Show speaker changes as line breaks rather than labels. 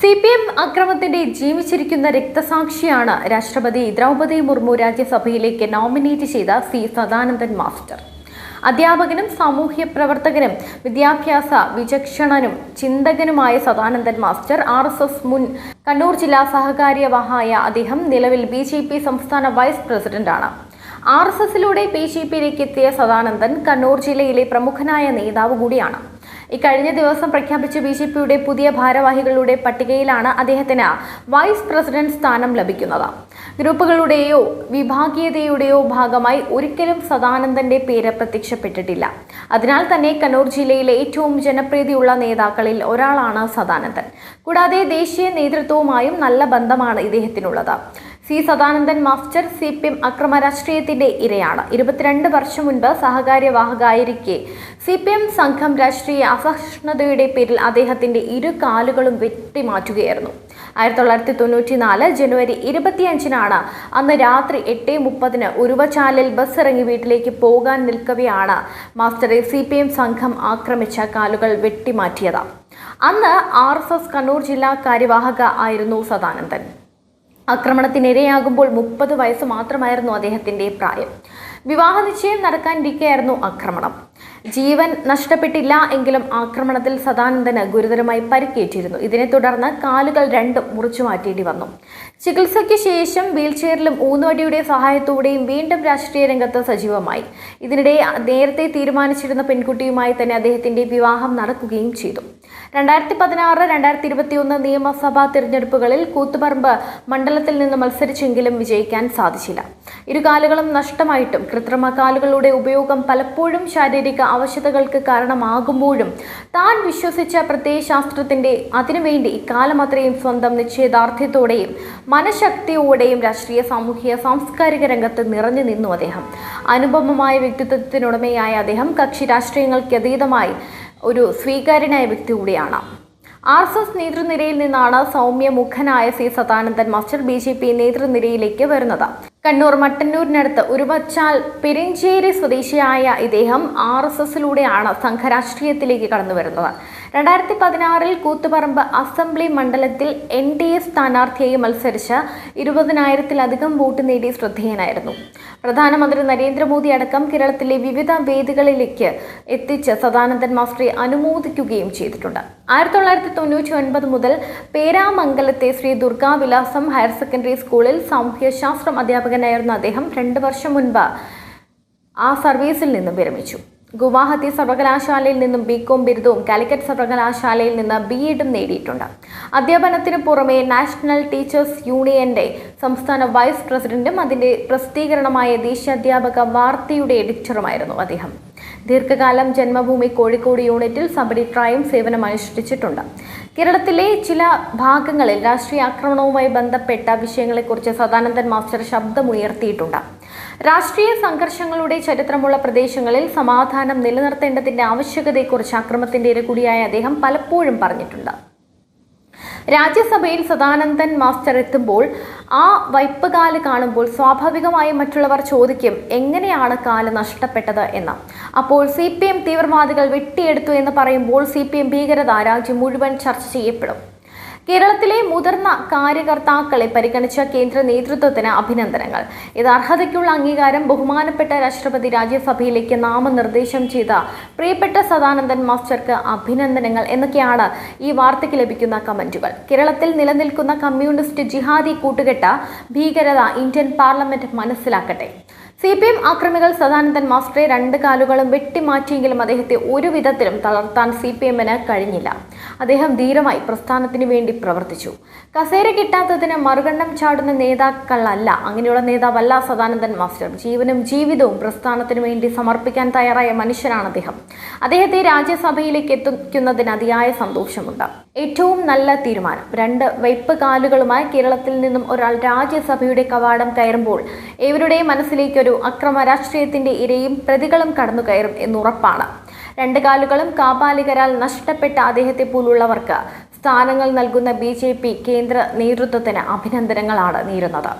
C P M അക്രമത്തിന്റെ ജീവിച്ചിരിക്കുന്ന രക്തസാക്ഷിയാണ് രാഷ്ട്രപതി ദ്രൗപദി മുർമു രാജ്യസഭയിലേക്ക് നോമിനേറ്റ് ചെയ്ത സി സദാനന്ദൻ മാസ്റ്റർ. അധ്യാപകനും സാമൂഹ്യ പ്രവർത്തകനും വിദ്യാഭ്യാസ വിചക്ഷണനും ചിന്തകനുമായ Sadanandan master R S S മുൻ കണ്ണൂർ ജില്ലാ സഹകാര്യവാഹായ അദ്ദേഹം നിലവിൽ ബി ജെ പി സംസ്ഥാന വൈസ് പ്രസിഡന്റാണ്. ആർ എസ് എസിലൂടെ ബി ജെ പിയിലേക്ക് എത്തിയ സദാനന്ദൻ കണ്ണൂർ ജില്ലയിലെ പ്രമുഖനായ നേതാവ് കൂടിയാണ്. ഇക്കഴിഞ്ഞ ദിവസം പ്രഖ്യാപിച്ച ബി ജെ പിയുടെ പുതിയ ഭാരവാഹികളുടെ പട്ടികയിലാണ് അദ്ദേഹത്തിന് വൈസ് പ്രസിഡന്റ് സ്ഥാനം ലഭിക്കുന്നത്. ഗ്രൂപ്പുകളുടെയോ വിഭാഗീയതയുടെയോ ഭാഗമായി ഒരിക്കലും സദാനന്ദന്റെ പേര് പ്രത്യക്ഷപ്പെട്ടിട്ടില്ല. അതിനാൽ തന്നെ കണ്ണൂർ ജില്ലയിലെ ഏറ്റവും ജനപ്രീതിയുള്ള നേതാക്കളിൽ ഒരാളാണ് സദാനന്ദൻ. കൂടാതെ ദേശീയ നേതൃത്വവുമായും നല്ല ബന്ധമാണ് ഇദ്ദേഹത്തിനുള്ളത്. C Sadanandan master C P M അക്രമ രാഷ്ട്രീയത്തിന്റെ ഇരയാണ്. ഇരുപത്തിരണ്ട് വർഷം മുൻപ് സഹകാര്യവാഹകായിരിക്കെ സി പി എം സംഘം രാഷ്ട്രീയ അസഹിഷ്ണുതയുടെ പേരിൽ അദ്ദേഹത്തിന്റെ ഇരു കാലുകളും വെട്ടിമാറ്റുകയായിരുന്നു. ആയിരത്തി തൊള്ളായിരത്തി തൊണ്ണൂറ്റി നാല് ജനുവരി ഇരുപത്തിയഞ്ചിനാണ് അന്ന് രാത്രി എട്ട് മുപ്പതിന് ഉരുവച്ചാലിൽ ബസ് ഇറങ്ങി വീട്ടിലേക്ക് പോകാൻ നിൽക്കവെയാണ് മാസ്റ്ററെ സി പി എം സംഘം ആക്രമിച്ച കാലുകൾ വെട്ടിമാറ്റിയത്. അന്ന് ആർ എസ് എസ് കണ്ണൂർ ജില്ലാ കാര്യവാഹക ആയിരുന്നു സദാനന്ദൻ. ആക്രമണത്തിനിരയാകുമ്പോൾ മുപ്പത് വയസ്സ് മാത്രമായിരുന്നു അദ്ദേഹത്തിന്റെ പ്രായം. വിവാഹ നിശ്ചയം നടക്കാനിരിക്കെയായിരുന്നു ആക്രമണം. ജീവൻ നഷ്ടപ്പെട്ടില്ല എങ്കിലും ആക്രമണത്തിൽ സദാനന്ദന് ഗുരുതരമായി പരിക്കേറ്റിരുന്നു. ഇതിനെ തുടർന്ന് കാലുകൾ രണ്ടും മുറിച്ചു മാറ്റേണ്ടി വന്നു. ചികിത്സയ്ക്ക് ശേഷം വീൽചെയറിലും ഊന്നുവടിയുടെ സഹായത്തോടെയും വീണ്ടും രാഷ്ട്രീയ രംഗത്ത് സജീവമായി. ഇതിനിടെ നേരത്തെ തീരുമാനിച്ചിരുന്ന പെൺകുട്ടിയുമായി തന്നെ അദ്ദേഹത്തിന്റെ വിവാഹം നടക്കുകയും ചെയ്തു. രണ്ടായിരത്തി പതിനാറ് രണ്ടായിരത്തി ഇരുപത്തിയൊന്ന് നിയമസഭാ തിരഞ്ഞെടുപ്പുകളിൽ കൂത്തുപറമ്പ് മണ്ഡലത്തിൽ നിന്ന് മത്സരിച്ചെങ്കിലും വിജയിക്കാൻ സാധിച്ചില്ല. ഇരുകാലുകളും നഷ്ടമായിട്ടും കൃത്രിമ കാലുകളുടെ ഉപയോഗം പലപ്പോഴും ശാരീരിക അവശതകൾക്ക് കാരണമാകുമ്പോഴും താൻ വിശ്വസിച്ച പ്രത്യയശാസ്ത്രത്തിന്റെ അതിനുവേണ്ടി ഇക്കാലം അത്രയും സ്വന്തം നിശ്ചയദാർഢ്യത്തോടെയും മനഃശക്തിയോടെയും രാഷ്ട്രീയ സാമൂഹിക സാംസ്കാരിക രംഗത്ത് നിറഞ്ഞു നിന്നു അദ്ദേഹം. അനുപമമായ വ്യക്തിത്വത്തിനുടമയായ അദ്ദേഹം കക്ഷി രാഷ്ട്രീയങ്ങൾക്ക് അതീതമായി ഒരു സ്വീകാര്യനായ വ്യക്തി കൂടിയാണ്. ആർ എസ് എസ് നേതൃനിരയിൽ നിന്നാണ് സൗമ്യ മുഖനായ C Sadanandan master B J P നേതൃനിരയിലേക്ക് വരുന്നത്. കണ്ണൂർ മട്ടന്നൂരിനടുത്ത് ഉരുവച്ചാൽ പെരിഞ്ചേരി സ്വദേശിയായ ഇദ്ദേഹം ആർ എസ് എസിലൂടെയാണ് സംഘരാഷ്ട്രീയത്തിലേക്ക് കടന്നു വരുന്നത് രണ്ടായിരത്തി പതിനാറിൽ കൂത്തുപറമ്പ് അസംബ്ലി മണ്ഡലത്തിൽ എൻ ഡി എ സ്ഥാനാർത്ഥിയായി മത്സരിച്ച് ഇരുപതിനായിരത്തിലധികം വോട്ട് നേടി ശ്രദ്ധേയനായിരുന്നു. പ്രധാനമന്ത്രി നരേന്ദ്രമോദി അടക്കം കേരളത്തിലെ വിവിധ വേദികളിലേക്ക് എത്തിച്ച് സദാനന്ദൻ മാസ്റ്ററെ അനുമോദിക്കുകയും ചെയ്തിട്ടുണ്ട്. ആയിരത്തി തൊള്ളായിരത്തി തൊണ്ണൂറ്റി ഒൻപത് മുതൽ പേരാമംഗലത്തെ ശ്രീ ദുർഗാവിലാസം ഹയർ സെക്കൻഡറി സ്കൂളിൽ സാമൂഹ്യശാസ്ത്രം അധ്യാപകനായിരുന്ന അദ്ദേഹം രണ്ട് വർഷം മുൻപ് ആ സർവീസിൽ നിന്നും വിരമിച്ചു. ഗുവാഹത്തി സർവകലാശാലയിൽ നിന്നും ബികോം ബിരുദവും കാലിക്കറ്റ് സർവകലാശാലയിൽ നിന്ന് ബി എഡും നേടിയിട്ടുണ്ട്. അധ്യാപനത്തിന് പുറമെ നാഷണൽ ടീച്ചേഴ്സ് യൂണിയന്റെ സംസ്ഥാന വൈസ് പ്രസിഡന്റും അതിന്റെ പ്രസിദ്ധീകരണമായ ദേശീയാധ്യാപക വാർത്തയുടെ എഡിറ്ററുമായിരുന്നു അദ്ദേഹം. ദീർഘകാലം ജന്മഭൂമി കോഴിക്കോട് യൂണിറ്റിൽ സബരിട്രായും സേവനം അനുഷ്ഠിച്ചിട്ടുണ്ട്. കേരളത്തിലെ ചില ഭാഗങ്ങളിൽ രാഷ്ട്രീയ ആക്രമണവുമായി ബന്ധപ്പെട്ട വിഷയങ്ങളെക്കുറിച്ച് സദാനന്ദൻ മാസ്റ്റർ ശബ്ദമുയർത്തിയിട്ടുണ്ട്. രാഷ്ട്രീയ സംഘർഷങ്ങളുടെ ചരിത്രമുള്ള പ്രദേശങ്ങളിൽ സമാധാനം നിലനിർത്തേണ്ടതിന്റെ ആവശ്യകതയെക്കുറിച്ച് അക്രമത്തിന്റെ ഇര കൂടിയായ അദ്ദേഹം പലപ്പോഴും പറഞ്ഞിട്ടുണ്ട്. രാജ്യസഭയിൽ സദാനന്ദൻ മാസ്റ്റർ എത്തുമ്പോൾ ആ വൈപ്പ് കാൽ കാണുമ്പോൾ സ്വാഭാവികമായും മറ്റുള്ളവർ ചോദിക്കും എങ്ങനെയാണ് കാൽ നഷ്ടപ്പെട്ടത്? എന്ന്. അപ്പോൾ സി പി എം തീവ്രവാദികൾ വെട്ടിയെടുത്തു എന്ന് പറയുമ്പോൾ സി പി എം ഭീകരത രാജ്യം മുഴുവൻ ചർച്ച ചെയ്യപ്പെടും. കേരളത്തിലെ മുതിർന്ന കാര്യകർത്താക്കളെ പരിഗണിച്ച കേന്ദ്ര നേതൃത്വത്തിന് അഭിനന്ദനങ്ങൾ. ഇത് അർഹതയ്ക്കുള്ള അംഗീകാരം ബഹുമാനപ്പെട്ട രാഷ്ട്രപതി രാജ്യസഭയിലേക്ക് നാമനിർദ്ദേശം ചെയ്ത പ്രിയപ്പെട്ട സദാനന്ദൻ മാസ്റ്റർക്ക് അഭിനന്ദനങ്ങൾ എന്നൊക്കെയാണ് ഈ വാർത്തയ്ക്ക് ലഭിക്കുന്ന കമന്റുകൾ. കേരളത്തിൽ നിലനിൽക്കുന്ന കമ്മ്യൂണിസ്റ്റ് ജിഹാദി കൂട്ടുകെട്ട ഭീകരത ഇന്ത്യൻ പാർലമെന്റ് മനസ്സിലാക്കട്ടെ. സി പി എം ആക്രമികൾ സദാനന്ദൻ മാസ്റ്ററെ രണ്ട് കാലുകളും വെട്ടിമാറ്റിയെങ്കിലും അദ്ദേഹത്തെ ഒരു വിധത്തിലും തളർത്താൻ സി പി എമ്മിന് കഴിഞ്ഞില്ല. അദ്ദേഹം ധീരമായി പ്രസ്ഥാനത്തിനു വേണ്ടി പ്രവർത്തിച്ചു. കസേര കിട്ടാത്തതിന് മറുകണ്ഠം ചാടുന്ന നേതാക്കളല്ല അങ്ങനെയുള്ള നേതാവല്ല സദാനന്ദൻ മാസ്റ്റർ. ജീവനും ജീവിതവും പ്രസ്ഥാനത്തിനു വേണ്ടി സമർപ്പിക്കാൻ തയ്യാറായ മനുഷ്യനാണ് അദ്ദേഹം. അദ്ദേഹത്തെ രാജ്യസഭയിലേക്ക് എത്തിക്കുന്നതിന് അതിയായ സന്തോഷമുണ്ട്. ഏറ്റവും നല്ല തീരുമാനം. രണ്ട് വൈപ്പ് കാലുകളുമായി കേരളത്തിൽ നിന്നും ഒരാൾ രാജ്യസഭയുടെ കവാടം കയറുമ്പോൾ ഏവരുടെയും മനസ്സിലേക്കൊരു അക്രമ രാഷ്ട്രീയത്തിന്റെ ഇരയും പ്രതികളും കടന്നു കയറും എന്നുറപ്പാണ്. രണ്ട് കാലുകളും കാപാലികരാൽ നഷ്ടപ്പെട്ട അദ്ദേഹത്തെ പോലുള്ളവർക്ക് സ്ഥാനങ്ങൾ നൽകുന്ന ബി കേന്ദ്ര നേതൃത്വത്തിന് അഭിനന്ദനങ്ങളാണ് നേരുന്നത്.